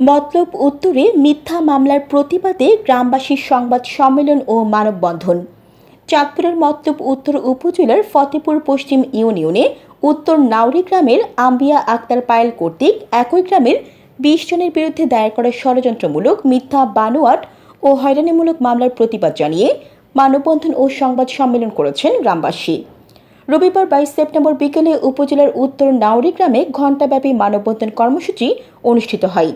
মতলব উত্তরে মিথ্যা মামলার প্রতিবাদে গ্রামবাসীর সংবাদ সম্মেলন ও মানববন্ধন। চাঁদপুরের মতলব উত্তর উপজেলার ফতেপুর পশ্চিম ইউনিয়নে উত্তর নাউরি গ্রামের আম্বিয়া আক্তার পায়েল কর্তৃক একই গ্রামের বিশ জনের বিরুদ্ধে দায়ের করা ষড়যন্ত্রমূলক মিথ্যা বানোয়াট ও হয়রানিমূলক মামলার প্রতিবাদ জানিয়ে মানববন্ধন ও সংবাদ সম্মেলন করেছেন গ্রামবাসী। রবিবার বাইশ সেপ্টেম্বর বিকেলে উপজেলার উত্তর নাউরি গ্রামে ঘণ্টাব্যাপী মানববন্ধন কর্মসূচি অনুষ্ঠিত হয়।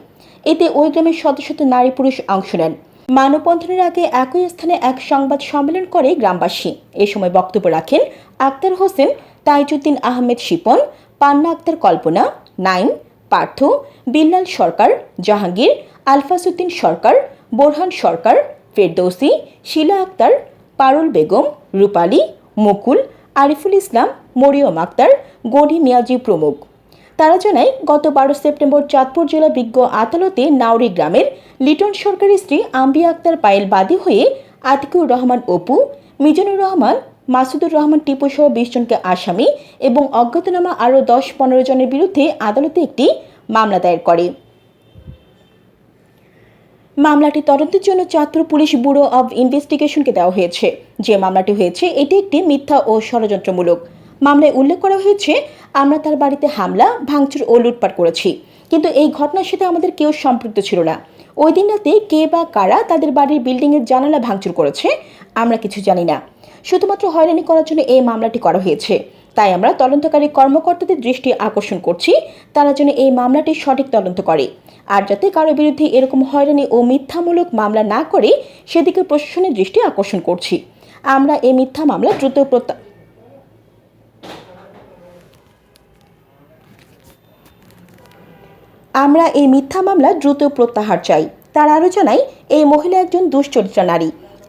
এতে ওই গ্রামের শত শত নারী পুরুষ অংশ নেন। মানববন্ধনের আগে একই স্থানে এক সংবাদ সম্মেলন করে গ্রামবাসী। এ সময় বক্তব্য রাখেন আক্তার হোসেন, তাইজুদ্দিন আহমেদ শিপন, পান্না আক্তার কল্পনা, নাইম, পার্থ, বিল্লাল সরকার, জাহাঙ্গীর, আলফাসুদ্দিন সরকার, বোরহান সরকার, ফেরদৌসি, শিলা আক্তার, পারুল বেগম, রূপালী, মুকুল আরিফুল ইসলাম, মরিয়ম আক্তার, গনি মিয়াজি প্রমুখ। তারা জানায়, গত বারো সেপ্টেম্বর চাঁদপুর জেলা বিজ্ঞ আদালতে নাউরি গ্রামের লিটন সরকারের স্ত্রী আম্বিয়া আক্তার পায়েল বাদী হয়ে আতিকুর রহমান অপু, মিজানুর রহমান, মাসুদুর রহমান টিপু সহ বিশ জনকে আসামি এবং অজ্ঞাতনামা আরও দশ পনেরো জনের বিরুদ্ধে আদালতে একটি মামলা দায়ের করে। মামলাটি তদন্তের জন্য চাঁদপুর পুলিশ ব্যুরো অব ইনভেস্টিগেশনকে দেওয়া হয়েছে। যে মামলাটি হয়েছে, এটি একটি মিথ্যা ও ষড়যন্ত্রমূলক। মামলায় উল্লেখ করা হয়েছে, আমরা তার বাড়িতে হামলা, ভাঙচুর ও লুটপাট করেছি। কিন্তু এই ঘটনার সাথে আমাদের কেউ সম্পৃক্ত ছিল না। ওই দিন রাতে কে বা কারা তাদের বাড়ির বিল্ডিংয়ের জানালা ভাঙচুর করেছে, আমরা কিছু জানি না। শুধুমাত্র হয়রানি করার জন্য এই মামলাটি করা হয়েছে। তাই আমরা তদন্তকারী কর্মকর্তাদের দৃষ্টি আকর্ষণ করছি, তারা যেন এই মামলাটি সঠিক তদন্ত করে। আর যাতে কারও বিরুদ্ধে এরকম হয়রানি ও মিথ্যামূলক মামলা না করে, সেদিকে প্রশাসনের দৃষ্টি আকর্ষণ করছি। আমরা এই মিথ্যা মামলা দ্রুত আমরা এই মিথ্যা মামলা দ্রুত প্রত্যাহার চাই। তার আরও জানাই, এই মহিলা একজন দুশ্চরিত্রা নারী।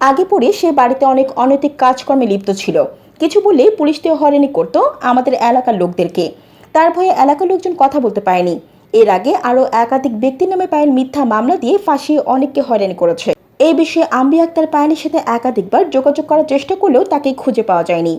আগে পরে সে বাড়িতে অনেক অনৈতিক কাজকর্মে লিপ্ত ছিল। কিছু বললে পুলিশ দিয়ে হয়রানি করতো আমাদের এলাকার লোকদেরকে। তার ভয়ে এলাকার লোকজন কথা বলতে পারেনি। এর আগে আরও একাধিক ব্যক্তির নামে পায়েল মিথ্যা মামলা দিয়ে ফাঁসিয়ে অনেককে হয়রানি করেছে। এই বিষয়ে আম্বি আক্তার পায়েলের সাথে একাধিকবার যোগাযোগ করার চেষ্টা করলেও তাকে খুঁজে পাওয়া যায়নি।